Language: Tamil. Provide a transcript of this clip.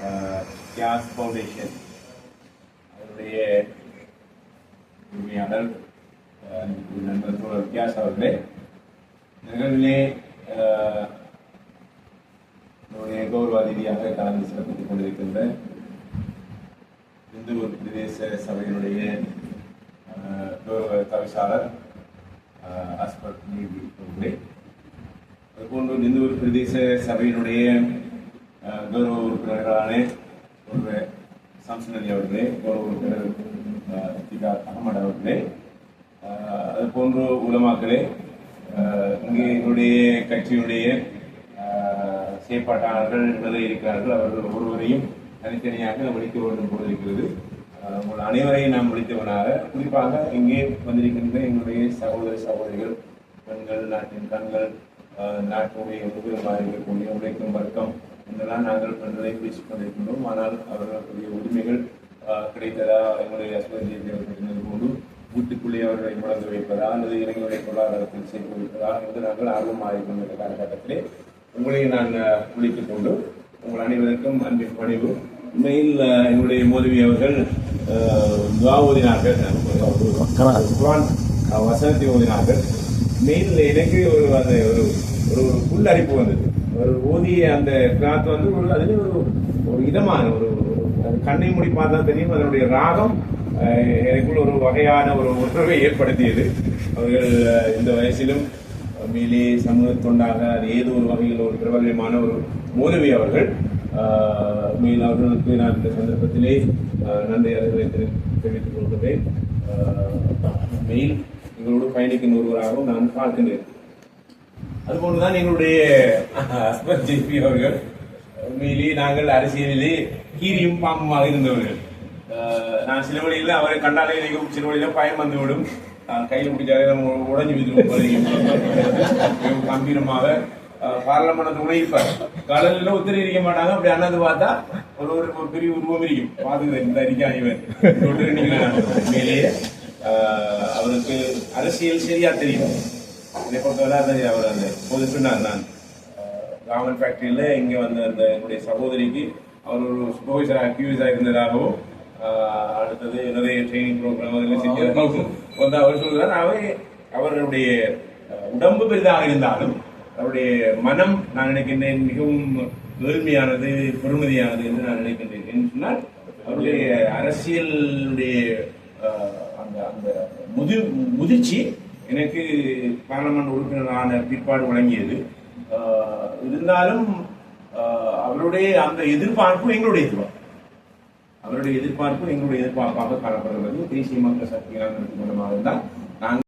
Uh, கியாஸ் ஃபவுண்டேஷன் அவருடைய உரிமையாளர் uh, நண்பர் தோழர் கியாஸ் அவர்களே. நிகழ்விலே uh, அஹ், நம்முடைய கௌரவ கலந்து சிறப்பித்துக் கொண்டிருக்கின்ற இந்து பிரதேச சபையினுடைய கௌரவ தவிசாளர் அஸ்பர் நீதி அவர்களே. அதுபோன்று இந்து பிரதேச சபையினுடைய கௌரவ உறுப்பினர்களான ஒரு சாம்சன் அலி அவர்களே கௌரவ உறுப்பினர் அஹ், அகமது அவர்களே. அது போன்ற உலமாக்களே இங்கே என்னுடைய கட்சியினுடைய செயற்பாட்டாளர்கள் நிறைய இருக்கிறார்கள். அவர்கள் ஒவ்வொருவரையும் தனித்தனியாக முடிக்க வேண்டும் போல இருக்கிறது. உங்கள் அனைவரையும் நாம் விழித்தவனாக குறிப்பாக இங்கே வந்திருக்கின்ற எங்களுடைய சகோதர சகோதரிகள் பெண்கள் நாட்டின் கண்கள் அஹ், நாட்டுடைய முதுகமாக இருக்கக்கூடிய உழைக்கும் வர்க்கம் இதெல்லாம் நாங்கள் பெண்களை பேசிக் கொண்டிருக்கின்றோம். ஆனால் அவர்களுடைய உரிமைகள் கிடைத்ததா? எங்களுடைய அஸ்வதி சொன்னது வீட்டுக்குள்ளே அவர்களை முடங்க வைப்பதா? அல்லது இளைஞருடைய பொருளாதாரத்தில் சேர்த்து வைப்பதா? என்று நாங்கள் ஆர்வம் ஆகிக்கொண்டிருந்த காலகட்டத்திலே. உங்களை நான் குளித்துக் கொண்டு உங்கள் அனைவருக்கும் அன்பின் பணிவு. உண்மையில் என்னுடைய எங்களுடைய மோதவி அவர்கள் அஹ், துவா வசனத்தை ஓதினார்கள். மெயில் எனக்கு ஒரு அந்த ஒரு ஒரு உள்ளடைப்பு வந்தது. ஒரு ஊதிய அந்த கிளாத் வந்து ஒரு அதுலேயும் ஒரு ஒரு இதமான ஒரு கண்ணை மூடி பார்த்தா தெரியும். அதனுடைய ராகம் அஹ், எனக்குள்ள ஒரு வகையான ஒரு உணர்வை ஏற்படுத்தியது. அவர்கள் இந்த வயசிலும் மேலே சமூக தொண்டாக அது ஏதோ ஒரு வகையில் ஒரு பிரபலமான ஒரு மோதவி அவர்கள். ஆஹ், மேல் அவர்களுக்கு நான் இந்த சந்தர்ப்பத்திலே நன்றி அறிவுரை தெரிவித்துக் கொள்கிறேன். மெயில் இவரோடு பயணிக்கும் ஒருவராகவும் நான் பார்க்கின்றேன். அதுபோன்றுதான் எங்களுடைய ஹஸ்பண்ட் ஜேபி அவர்கள் உண்மையிலேயே நாங்கள் அரசியலிலே கீரியும் பாம்புமாக இருந்தவர்கள். நான் சில வழியில் அவரை கண்டாலே எனக்கு சில வழியில் பயம் வந்துவிடும். கையில் பிடிச்சாலே நம்ம உடஞ்சி விதிரும் கம்பீரமாக பாராளுமன்றத்தை உழைப்பார் கடலில் ஒத்திரி இருக்க மாட்டாங்க. அப்படி அண்ணாந்து பார்த்தா ஒரு ஒரு ஒரு பெரிய உருவம் இருக்கும். பாத்துக்கிறேன் இந்த அறிக்கை இவன். தொட்டு நிற்கிறேன் உண்மையிலேயே அவருக்கு அரசியல் சரியா தெரியும். என்னை பொறுத்தவரை அவர் அந்த பொது சொன்னார் நான் ராமன் ஃபேக்டரியில் இங்கே வந்த அந்த என்னுடைய சகோதரிக்கு அவர் ஒரு சூப்பர்வைசர் அக்யூஸாக இருந்ததாகவும் அடுத்தது நிறைய ட்ரைனிங் ப்ரோக்ராம் அதில் செஞ்சதாகவும் வந்து அவர் சொல்கிறார் அவர் அவருடைய உடம்பு பெரிதாக இருந்தாலும் அவருடைய மனம் நான் நினைக்கின்றேன் மிகவும் ஏழ்மையானது பெருமதியானது என்று நான் நினைக்கின்றேன். என்று சொன்னால் அவருடைய அரசியலுடைய அந்த அந்த முதி முதிர்ச்சி எனக்கு பார்லமெண்ட் உறுப்பினரான பிற்பாடு வழங்கியது. ஆஹ் இருந்தாலும் ஆஹ் அவருடைய அந்த எதிர்பார்ப்பு எங்களுடைய எதிர்பார்ப்பு அவருடைய எதிர்பார்ப்பு எங்களுடைய எதிர்பார்ப்பாக காணப்படுகிறது. தேசிய மக்கள் சக்தியாக இருந்தால் நாங்கள்